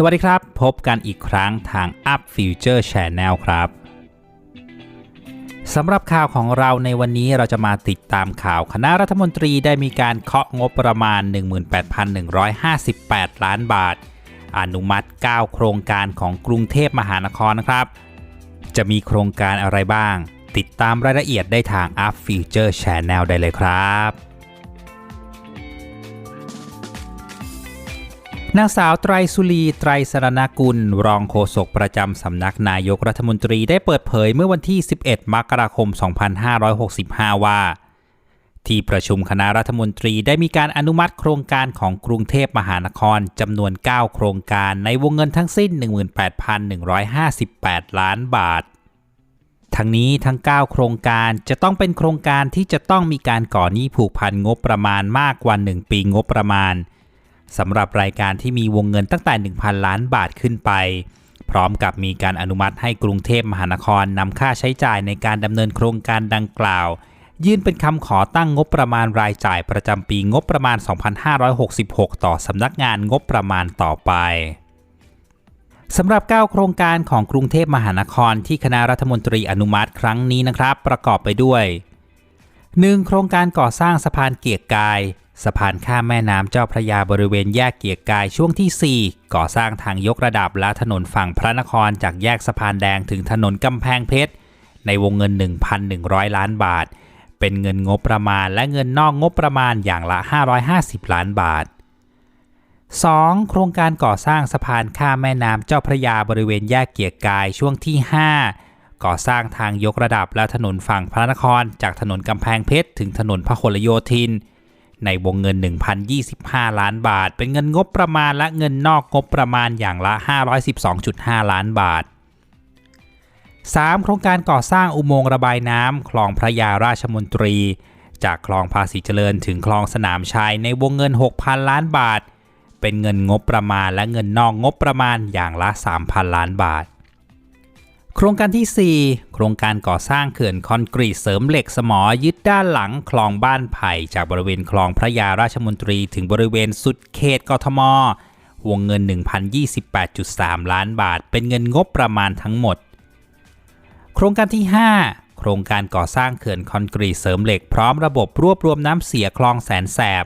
สวัสดีครับ พบกันอีกครั้งทาง Up Future Channel ครับสำหรับข่าวของเราในวันนี้เราจะมาติดตามข่าวคณะรัฐมนตรีได้มีการเคาะงบประมาณ 18,158 ล้านบาท อนุมัติ 9 โครงการของกรุงเทพมหานครนะครับ จะมีโครงการอะไรบ้าง ติดตามรายละเอียดได้ทาง Up Future Channel ได้เลยครับ นางสาวไตรสุรีไตรสรณกุล รองโฆษกประจำสำนักนายกรัฐมนตรีได้เปิดเผยเมื่อวันที่ 11 มกราคม 2565 ว่า ที่ประชุมคณะรัฐมนตรีได้มีการอนุมัติโครงการของกรุงเทพมหานครจำนวน 9 โครงการในวงเงินทั้งสิ้น 18,158 ล้านบาท ทั้งนี้ทั้ง 9 โครงการจะต้องเป็นโครงการที่จะต้องมีการก่อหนี้ผูกพันงบประมาณมากกว่า 1 ปีงบประมาณ สำหรับรายการที่มีวงเงินตั้งแต่ 1,000 ล้านบาทขึ้นไป พร้อมกับมีการอนุมัติให้กรุงเทพมหานครนำค่าใช้จ่ายในการดำเนินโครงการดังกล่าว ยื่นเป็นคำขอตั้งงบประมาณรายจ่ายประจำปีงบประมาณ 2566 ต่อสำนักงานงบประมาณต่อไปสำหรับ 9 โครงการของกรุงเทพมหานครที่คณะรัฐมนตรีอนุมัติครั้งนี้นะครับ ประกอบไปด้วย 1. โครงการก่อสร้างสะพานเกียรกาย สะพานข้ามแม่น้ำเจ้าพระยาบริเวณแยกเกียรกายช่วงที่ 4 ก่อสร้างทางยกระดับและถนนฝั่งพระนครจากแยกสะพานแดงถึงถนนกำแพงเพชร ในวงเงิน 1,100 ล้านบาท เป็นเงินงบประมาณและเงินนอกงบประมาณอย่างละ 550 ล้านบาท 2. โครงการก่อสร้างสะพานข้ามแม่น้ำเจ้าพระยาบริเวณแยกเกียรกายช่วงที่ 5 ก่อสร้างทางยกระดับและถนนฝั่งพระนคร จากถนนกำแพงเพชรถึงถนนพหลโยธิน ในวงเงิน 1,025 ล้านบาท เป็นเงินงบประมาณและเงินนอกงบประมาณอย่างละ 512.5 ล้านบาท 3. โครงการก่อสร้างอุโมงค์ระบายน้ำคลองพระยาราชมนตรี จากคลองภาษีเจริญถึงคลองสนามชัยในวงเงิน 6,000 ล้านบาท เป็นเงินงบประมาณและเงินนอกงบประมาณอย่างละ 3,000 ล้านบาท โครงการที่ 4 โครงการก่อสร้างเขื่อนคอนกรีตเสริมเหล็กสมอยึดด้านหลังคลองบ้านไผ่ จากบริเวณคลองพระยาราชมนตรีถึงบริเวณสุดเขตกทม วงเงิน 1,028.3 ล้านบาท เป็นเงินงบประมาณทั้งหมด โครงการที่ 5 โครงการก่อสร้างเขื่อนคอนกรีตเสริมเหล็กพร้อมระบบรวบรวมน้ำเสียคลองแสนแสบ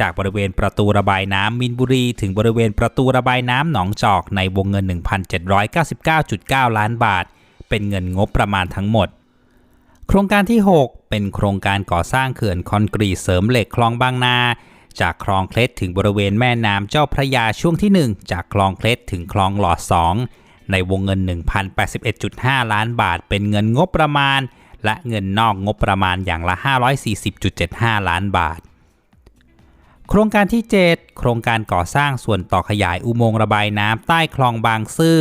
จากบริเวณประตูระบายน้ำมินบุรี ถึงบริเวณประตูระบายน้ำหนองจอกในวงเงิน 1,799.9 ล้านบาท เป็นเงินงบประมาณทั้งหมด โครงการที่ 6 เป็นโครงการก่อสร้างเขื่อนคอนกรีตเสริมเหล็กคลองบางนา จากคลองเคล็ดถึงบริเวณแม่น้ำเจ้าพระยาช่วงที่ 1 จากคลองเคล็ดถึงคลองหลอด 2 ในวงเงิน 1,081.5 ล้านบาท เป็นเงินงบประมาณ และเงินนอกงบประมาณอย่างละ 540.75 ล้านบาท โครงการที่ 7 โครงการก่อสร้างส่วนต่อขยายอุโมงค์ระบายน้ำใต้คลองบางซื่อ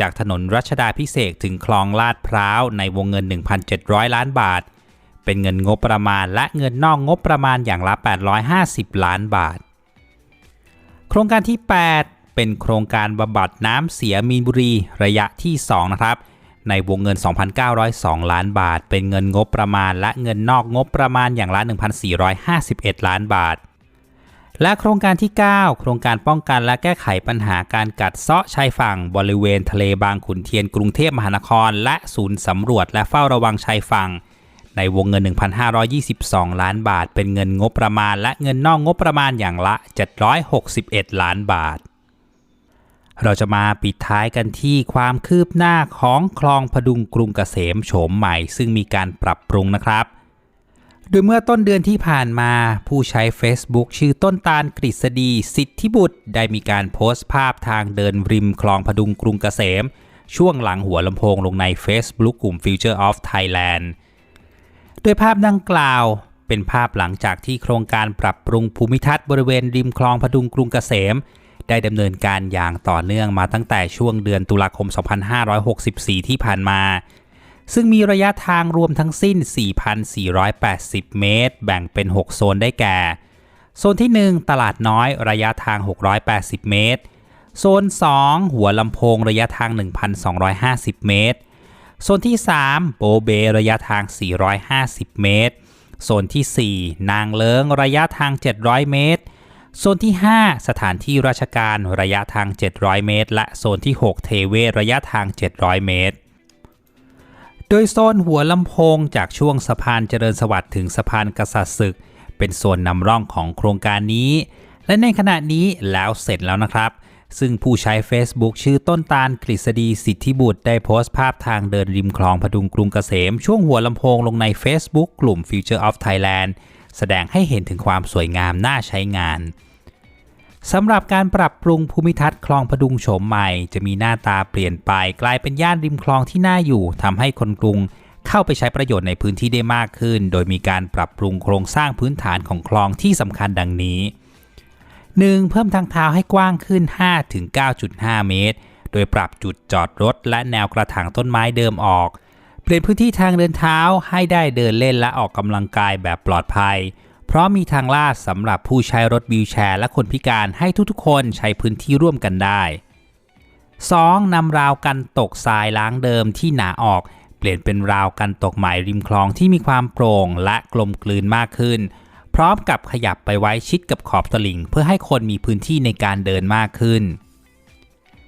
จากถนนรัชดาพิเศษถึงคลองลาดพร้าวในวงเงิน 1,700 ล้านบาท เป็นเงินงบประมาณและเงินนอกงบประมาณอย่างละ 850 ล้านบาท โครงการที่ 8 เป็นโครงการบำบัดน้ำเสียมีนบุรีระยะที่ 2 นะครับ ในวงเงิน 2,902 ล้านบาท เป็นเงินงบประมาณและเงินนอกงบประมาณอย่างละ 1,451 ล้านบาท และโครงการที่ 9 โครงการป้องกันและแก้ไขปัญหาการกัดเซาะชายฝั่งบริเวณทะเลบางขุนเทียนกรุงเทพมหานคร และศูนย์สำรวจและเฝ้าระวังชายฝั่ง ในวงเงิน 1,522 ล้านบาท เป็นเงินงบประมาณ และเงินนอกงบประมาณอย่างละ 761 ล้านบาท เราจะมาปิดท้ายกันที่ความคืบหน้าของคลองพดุงกรุงเกษมโฉมใหม่ ซึ่งมีการปรับปรุงนะครับ โดยเมื่อต้นเดือนที่ผ่านมาผู้ใช้ Facebook ชื่อต้นตาลกฤษฎีสิทธิบุตร ได้มีการโพสต์ภาพทางเดินริมคลองพดุงกรุงเกษม ช่วงหลังหัวลำโพงลงใน Facebook กลุ่ม Future of Thailand โดยภาพดังกล่าวเป็นภาพหลังจากที่โครงการปรับปรุงภูมิทัศน์บริเวณริมคลองพดุงกรุงเกษม ได้ดำเนินการอย่างต่อเนื่องมาตั้งแต่ช่วงเดือนตุลาคม 2564 ที่ผ่านมา ซึ่งมีระยะทางรวมทั้งสิ้น 4,480 เมตร แบ่งเป็น 6 โซนได้แก่ โซนที่ 1 ตลาดน้อยระยะทาง 680 เมตร โซน 2 หัวลำโพงระยะทาง 1,250 เมตร โซนที่ 3 โบเบระยะทาง 450 เมตร โซนที่ 4 นางเลิงระยะทาง 700 เมตร โซนที่ 5 สถานที่ราชการระยะทาง 700 เมตร และโซนที่ 6 เทเวศระยะทาง 700 เมตร โดยโซนหัวลำโพงจากช่วงสะพานเจริญสวัสดิ์ถึงสะพานกษัตริย์ศึก เป็นโซนนำร่องของโครงการนี้ และในขณะนี้แล้วเสร็จแล้วนะครับ ซึ่งผู้ใช้ Facebook ชื่อต้นตาลกฤษฎีสิทธิบุตรได้โพสต์ภาพทางเดินริมคลองพดุงกรุงเกษม ช่วงหัวลำโพงลงใน Facebook กลุ่ม Future of Thailand แสดงให้เห็นถึงความสวยงามน่าใช้งาน สำหรับการปรับปรุงภูมิทัศน์คลองพดุงโฉมใหม่ จะมีหน้าตาเปลี่ยนไปกลายเป็นย่านริมคลองที่น่าอยู่ทำให้คนกรุงเข้าไปใช้ประโยชน์ในพื้นที่ได้มากขึ้น โดยมีการปรับปรุงโครงสร้างพื้นฐานของคลองที่สำคัญดังนี้ 1. เพิ่มทางเท้าให้กว้างขึ้น 5-9.5 เมตร โดยปรับจุดจอดรถและแนวกระถางต้นไม้เดิมออก เปลี่ยนพื้นที่ทางเดินเท้าให้ได้เดินเล่นและออกกำลังกายแบบปลอดภัย ราะมีทางลาดสำหรับผู้ใช้รถวีลแชร์ และคนพิการให้ทุกๆ คนใช้พื้นที่ร่วมกันได้ 2. นำราวกันตกทรายล้างเดิมที่หนาออก เปลี่ยนเป็นราวกันตกใหม่ริมคลองที่มีความโปร่งและกลมกลืนมากขึ้น พร้อมกับขยับไปไว้ชิดกับขอบตลิ่ง เพื่อให้คนมีพื้นที่ในการเดินมากขึ้น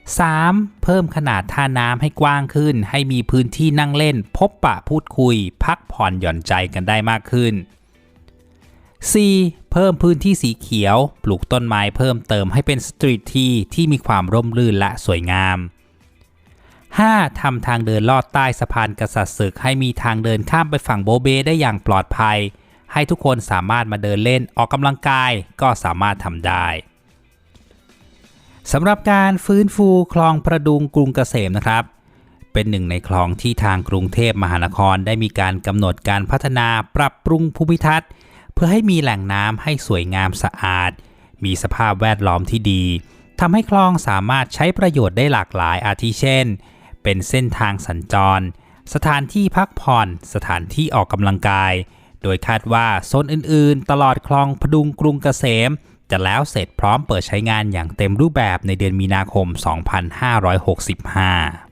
3. เพิ่มขนาดท่าน้ำให้กว้างขึ้น ให้มีพื้นที่นั่งเล่น พบปะพูดคุย พักผ่อนหย่อนใจกันได้มากขึ้น 4. เพิ่มพื้นที่สีเขียว ปลูกต้นไม้เพิ่มเติมให้เป็นสตรีทที่ที่มีความร่มรื่นและสวยงาม 5. ทำทางเดินลอดใต้สะพานกษัตริย์ศึกให้มีทางเดินข้ามไปฝั่งโบเบได้อย่างปลอดภัย ให้ทุกคนสามารถมาเดินเล่นออกกำลังกายก็สามารถทำได้สำหรับการฟื้นฟูคลองประดุงกรุงเกษมนะครับ เป็นหนึ่งในคลองที่ทางกรุงเทพมหานครได้มีการกำหนดการพัฒนาปรับปรุงภูมิทัศน์ เพื่อให้มีแหล่งน้ำให้สวยงามสะอาด มีสภาพแวดล้อมที่ดีทำให้คลองสามารถใช้ประโยชน์ได้หลากหลายอาทิเช่น เป็นเส้นทางสัญจร สถานที่พักผ่อน สถานที่ออกกำลังกาย โดยคาดว่าโซนอื่น ๆ ตลอดคลองพดุงกรุงเกษม จะแล้วเสร็จพร้อมเปิดใช้งานอย่างเต็มรูปแบบในเดือนมีนาคม 2565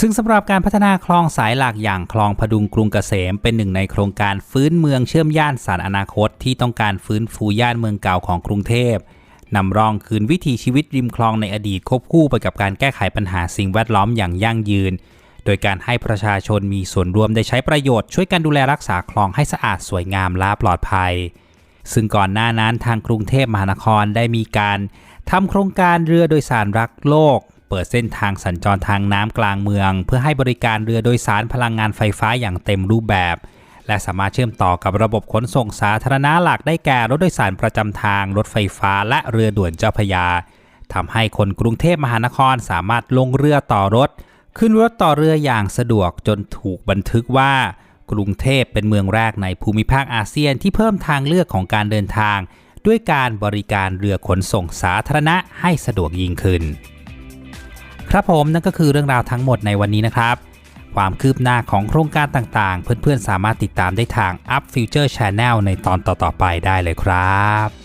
ซึ่งสำหรับการพัฒนาคลองสายหลักอย่างคลองพดุงกรุงเกษม เป็นหนึ่งในโครงการฟื้นเมืองเชื่อมย่านสารอนาคต ที่ต้องการฟื้นฟูย่านเมืองเก่าของกรุงเทพนำร่องคืนวิถีชีวิตริมคลองในอดีตควบคู่ไปกับการแก้ไขปัญหาสิ่งแวดล้อมอย่างยั่งยืน โดยการให้ประชาชนมีส่วนร่วมได้ใช้ประโยชน์ช่วยกันดูแลรักษาคลองให้สะอาดสวยงามและปลอดภัย ซึ่งก่อนหน้านั้นทางกรุงเทพมหานครได้มีการทำโครงการเรือโดยสารรักโลก ปิดเส้นทางสัญจรทางน้ำกลางเมือง เพื่อให้บริการเรือโดยสารพลังงานไฟฟ้าอย่างเต็มรูปแบบ และสามารถเชื่อมต่อกับระบบขนส่งสาธารณะหลักได้แก่รถโดยสารประจำทาง รถไฟฟ้าและเรือด่วนเจ้าพยาทำให้คนกรุงเทพมหานครสามารถลงเรือต่อรถ ขึ้นรถต่อเรืออย่างสะดวกจนถูกบันทึกว่า กรุงเทพเป็นเมืองแรกในภูมิภาคอาเซียนที่เพิ่มทางเลือกของการเดินทาง ด้วยการบริการเรือขนส่งสาธารณะให้สะดวกยิ่งขึ้น ครับผมนั่นก็คือเรื่องราวทั้งหมดในวันนี้นะครับ ความคืบหน้าของโครงการต่างๆ เพื่อนๆ สามารถติดตามได้ทาง Up Future Channel ในตอนต่อๆไปได้เลยครับ